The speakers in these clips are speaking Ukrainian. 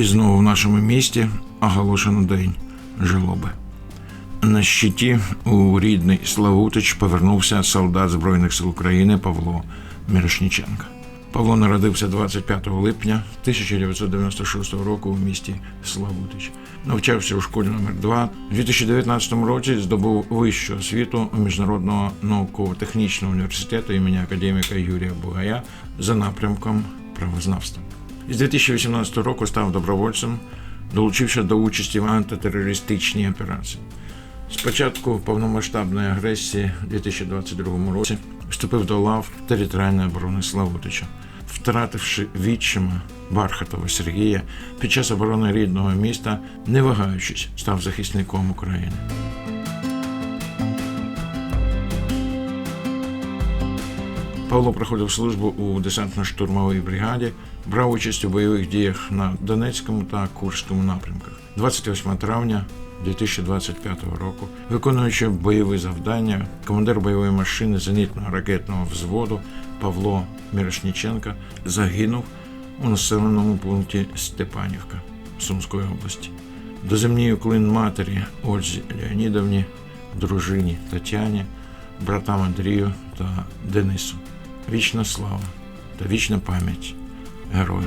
І знову в нашому місті оголошено день жалоби. На щиті у рідний Славутич повернувся солдат Збройних сил України Павло Мірошніченко. Павло народився 25 липня 1996 року у місті Славутич. Навчався у школі номер 2 У 2019 році здобув вищу освіту у Міжнародного науково-технічного університету імені академіка Юрія Бугая за напрямком правознавства. Із 2018 року став добровольцем, долучився до участі в антитерористичній операції. Спочатку повномасштабної агресії у 2022 році вступив до лав територіальної оборони Славутича, втративши відчима Бархатова Сергія під час оборони рідного міста, не вагаючись, став захисником України. Павло проходив службу у десантно-штурмовій бригаді, брав участь у бойових діях на Донецькому та Курському напрямках. 28 травня 2025 року, виконуючи бойові завдання, командир бойової машини зенітного ракетного взводу Павло Мірошніченко загинув у населеному пункті Степанівка Сумської області. До землі уклин матері Ользі Леонідовні, дружині Тетяні, братам Андрію та Денису. Вічна слава та вічна пам'ять герою.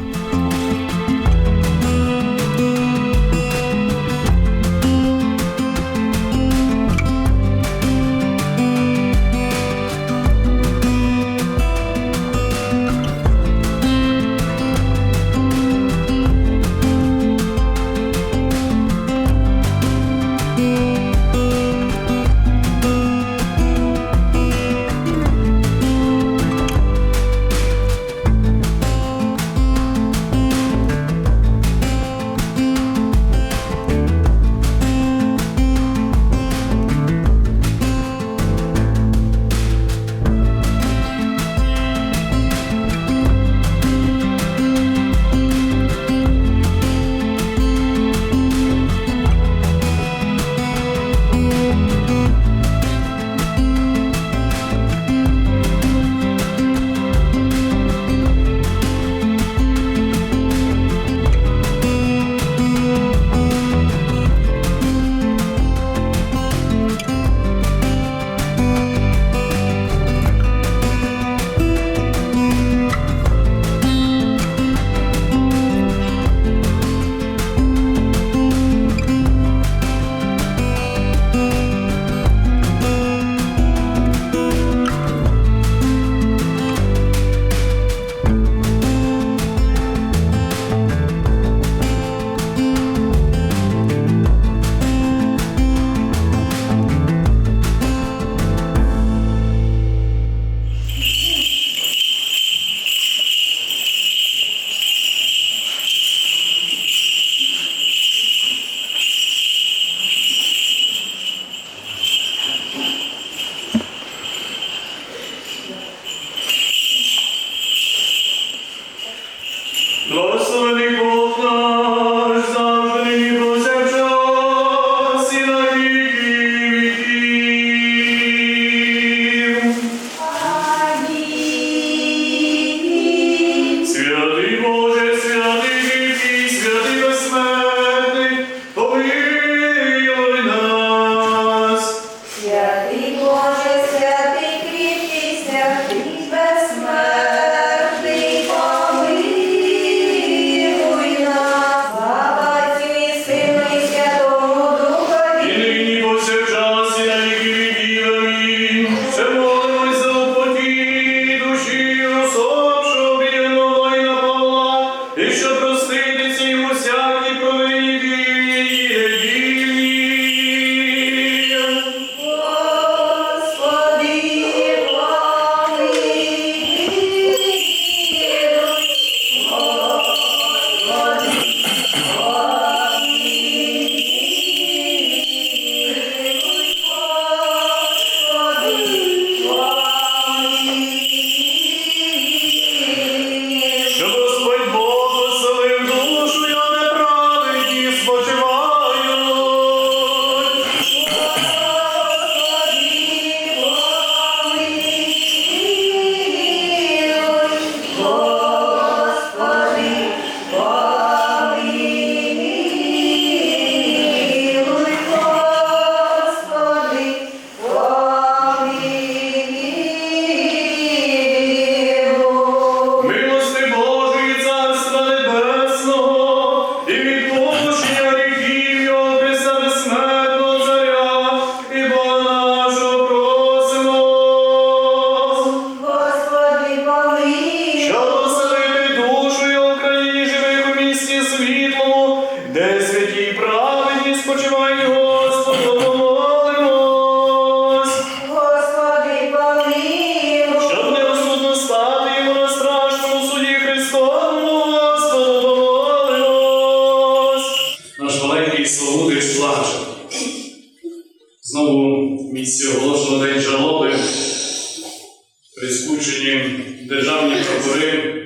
Приспущені державні прапори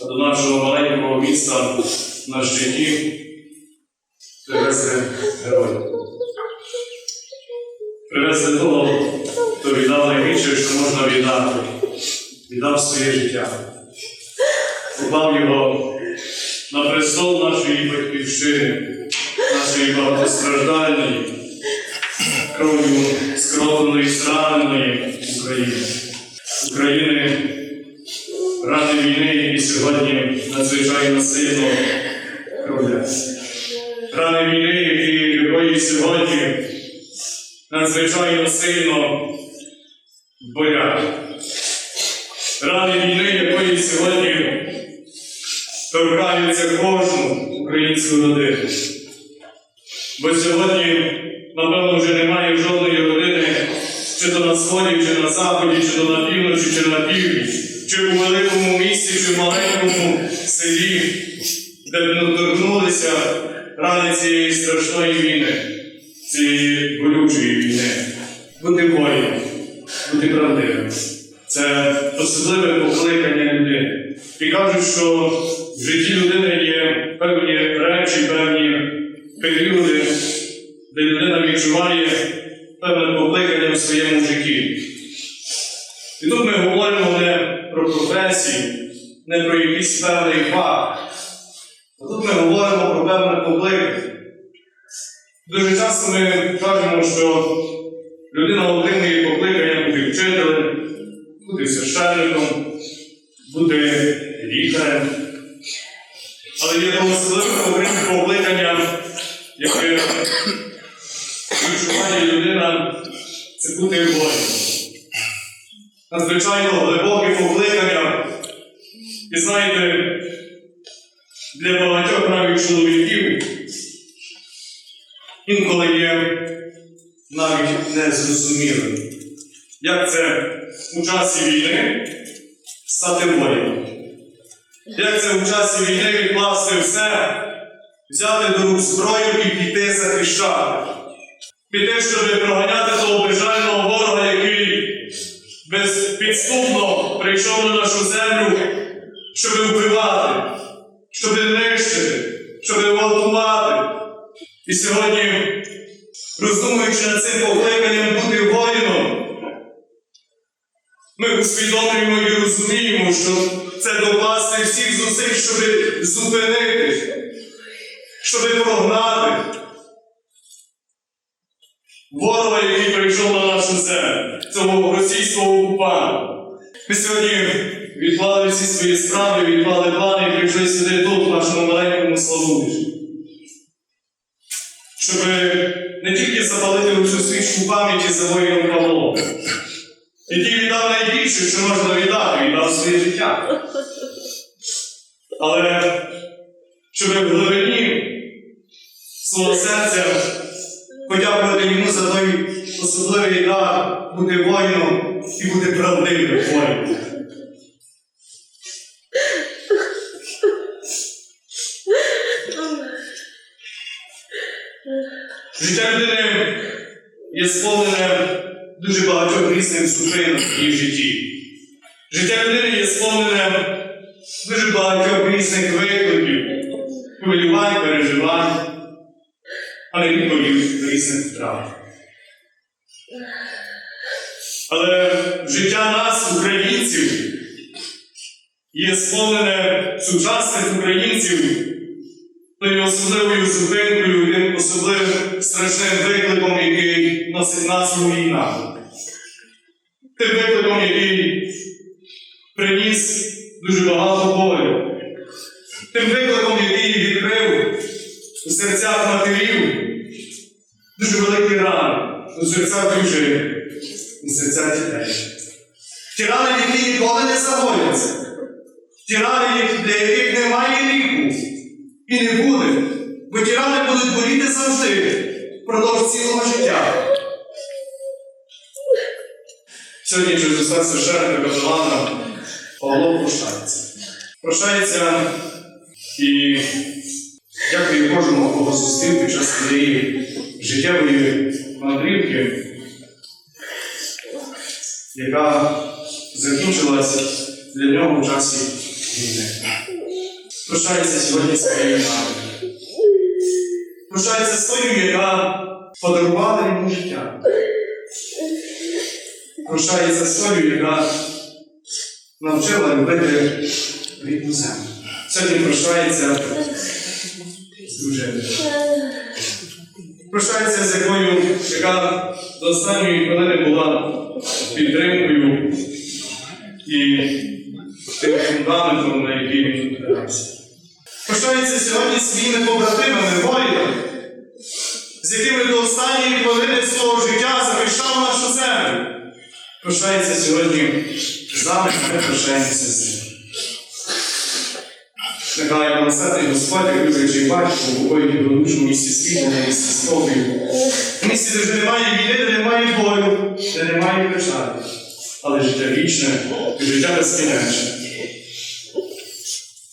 до нашого маленького міста на щиті привезли героїв. Привезли того, хто віддав найбільше, що можна віддати, віддав своє життя, поклав його на престол нашої батьківщини, нашої багатостраждальної, кров'ю скровленої, зраненої України. України рани війни, які сьогодні надзвичайно сильно кровлять. Рани війни, які якої сьогодні надзвичайно сильно болять. Рани війни, якої сьогодні торкаються кожну українську родину. Бо сьогодні, напевно, вже немає жодної родини, чи то на сході, чи на заході, чи то на півночі, чи на півдні, чи у великому місті, чи в маленькому селі, де торкнулися рани цієї страшної війни, цієї болючої війни. Бути воїном, бути правдивим. Це особливе покликання людини. І кажуть, що в житті людини є певні речі, певні періоди, де людина відчуває певне покликання в своєму житті. І тут ми говоримо не про професію, не про якийсь певний факт. А тут ми говоримо про певне покликання. Дуже часто ми кажемо, що людина отримує покликання бути вчителем, бути священником, бути лікарем. Але є особливе покликання, яке відчуває людина, це бути воїном. Надзвичайно глибоке покликання. І знаєте, для багатьох навіть чоловіків інколи є навіть незрозумілим. Як це у часі війни стати воїном? Як це у часі війни відкласти все, взяти до рук зброю і піти захищати? Піти, щоб проганяти того безжального ворога, який безпідступно прийшов на нашу землю, щоб вбивати, щоб нищити, щоб гвалтувати. І сьогодні, роздумуючи над цим покликанням бути воїном, ми усвідомлюємо і розуміємо, що це докласти всіх зусиль, щоб зупинити, щоб прогнати ворога, який прийшов на нашу землю, цього російського окупанта. Ми сьогодні відклали всі свої справи, відклали плани і прийшли сюди тут, в нашому маленькому Славутичі. Щоб не тільки запалити цю свічку пам'яті за воїном Павлом, який віддав найбільше, що можна віддати, віддав своє життя. Але щоб в глибині свого серця подякувати йому за той особливий дар бути воїном і бути правдивим воїном. Життя людини є сповнене дуже багатьох різних зупинок в її житті. Життя людини є сповнене дуже багатьох різних викликів, хвилювань, переживань, але інколи різних втрат. Але життя нас, українців, є сповнене сучасних українців тою особливою зупинкою, тим особливим страшним викликом, який носить назву війна. Тим викликом, який приніс дуже багато болю. Тим викликом, який відкрив у серцях матерів дуже великі рани, у серцях дружин, у серцях дітей. Ті рани, які ніколи не загояться. Ті рани, для яких немає ліку. І не буде. Ветерани будуть боліти завжди, впродовж цілого життя. Сьогодні через уста священника капелана Павло прощається. Прощається і дякую кожному, кого зустрів під час цієї життєвої мандрівки, яка закінчилась для нього в часі війни. Прощається сьогодні своєю мамою. Прощається з тою, яка подарувала йому життя. Прощається з тою, яка навчила любити рідну землю. Сьогодні прощається з дружиною. Прощається з якою, яка до останньої хвилини була підтримкою і тим фундаментом, на який він опирався. Прощається сьогодні своїми побратимами, воїнами, з якими до останньої хвилини свого життя захищав нашу землю. Прощається сьогодні з нами, ми прощаємося з ним. Нехай милосердний Господь, як люблячий батько, у воїні величому місці світу, на місці спокою. В місці, де вже немає війни, де немає болю, де немає печалі, але життя вічне і життя безкінечне.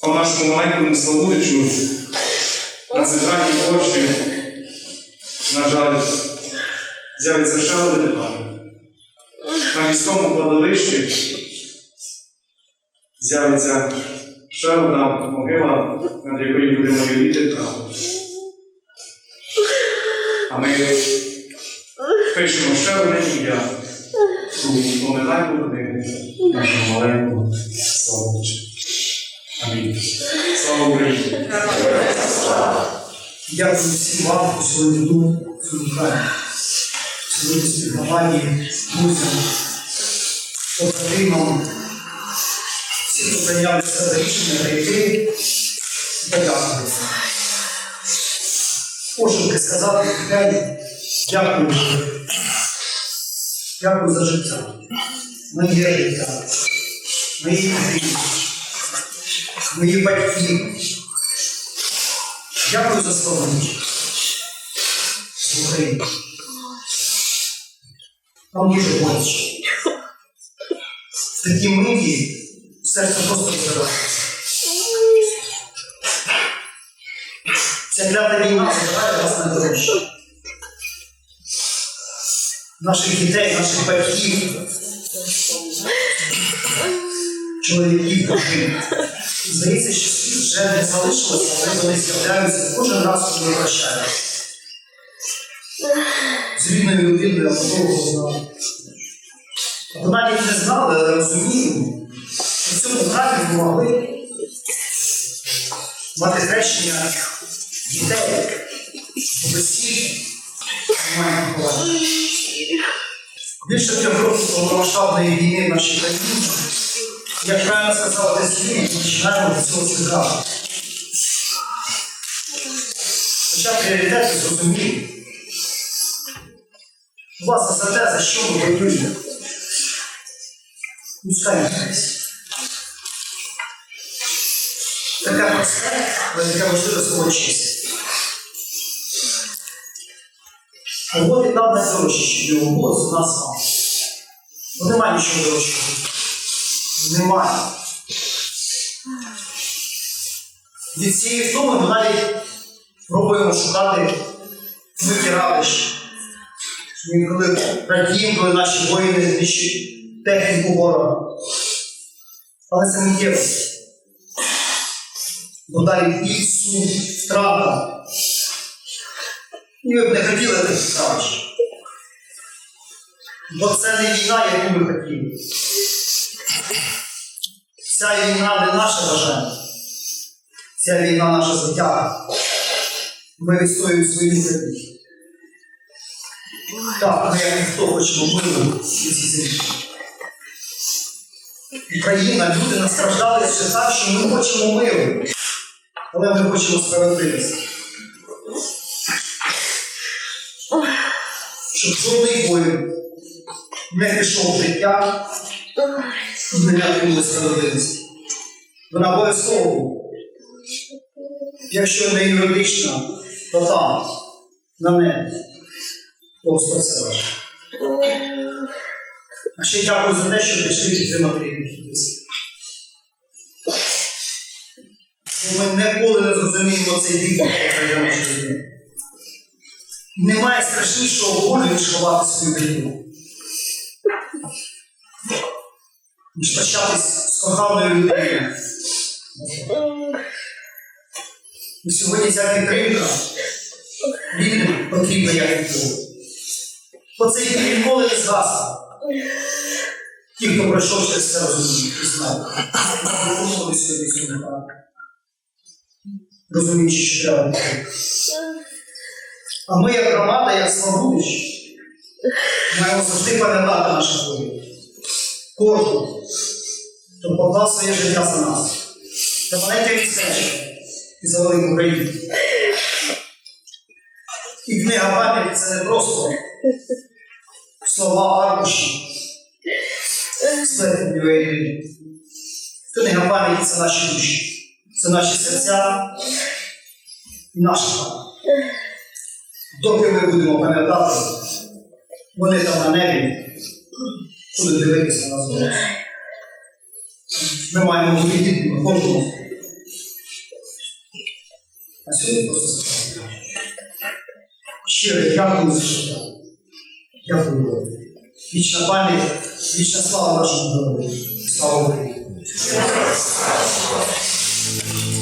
В нашому маленькому Славутичу на центральній площі, на жаль, з'явиться ще один пам'ять. На міському кладовищі з'явиться ще одна могила, над якою будемо право. А ми пишемо ще одне ім'я у поминальну родину нашого маленького Славутича. Амінь. Слава Україні! Дякую всім вам, хто сьогодні тут, в цьому храмі. Сьогодні співгромаді, друзям, побратимам, всі, хто прийняли це рішення прийти, подякувати. Пошуки сказати день, дякую. Дякую за життя. Моє життя, мої дітей, мої батьки. Дякую за слово. Слухай. Нам дуже боляче. В такій миті серце просто розривається. Ця клята війна забирає нас на дорожче. Наших дітей, наших батьків, чоловіків, дружин. Здається, що слів вже не залишилося, але вони з'являються кожен раз, коли ми прощаємо. З рідною людиною я довго знав. Або навіть не знали, але розуміємо, що в цьому храмі ми могли мати хрещення дітей, весілля, маємо поховання. Більше трьох років повномасштабної війни в нашій країні як правильно сказав десь ми починаємо від цього цікаво. Хоча пріоритети зрозумілі. Власне, за те, за що ми воюємо. Людська інтересія. Така така важлива слово честь. Бог віддав найдорожче, що його Бог за нас сам. Бо немає нічого дорожчого. Немає. Від цієї втоми ми навіть пробуємо шукати витиравищ. Ми коли радіємо, коли наші воїни знищують техніку ворога. Але це не є. Бо далі біль, сум, втрата. І ми б не хотіли таких втравищ. Бо це не війна, яку ми хотіли. Ця війна не наше бажання. Ця війна наша звитяга. Ми відстоюємо свої землі. Так, ми як ніхто хочемо миру цій землі. Україна, люди настраждалися так, що ми хочемо миру, але ми хочемо справедливості. Щоб жодний воїн не пішов в життя не отримали справедливості. Вона обов'язково. Якщо не юридична, то там, на небі. Бог ваше. А ще дякую за те, що прийшли підтримати рідних. Ми ніколи не зрозуміємо цей бік, який через нього. Немає страшнішого болю, ніж ховати свою дитину. Ніж прощатись з коханою людиною. І сьогодні ця підтримка рідним потрібна як ніколи. Бо цей біль ніколи не згасне. Ті, хто пройшов через це розуміють і знають. Ми сьогодні цього не Розуміючи, що треба. А ми, як громада, як Славутич, маємо завжди пам'ятати наші хворі. Кожен, хто поклав своє життя за нас, за маленьке містечко і за велику Україну. І книга пам'яті це не просто слова аркуші, сплетені. Книга пам'яті це наші душі, це наші серця і наша пам'ять. Доки ми будемо пам'ятати, вони там на небі будуть дивитися на зору. Ми маємо бути гідними кожному. А сьогодні просто сказати. Щиро дякую за життя. Дякую Богу. Вічна пам'ять, вічна слава нашому народу. Слава Україні! Thank you.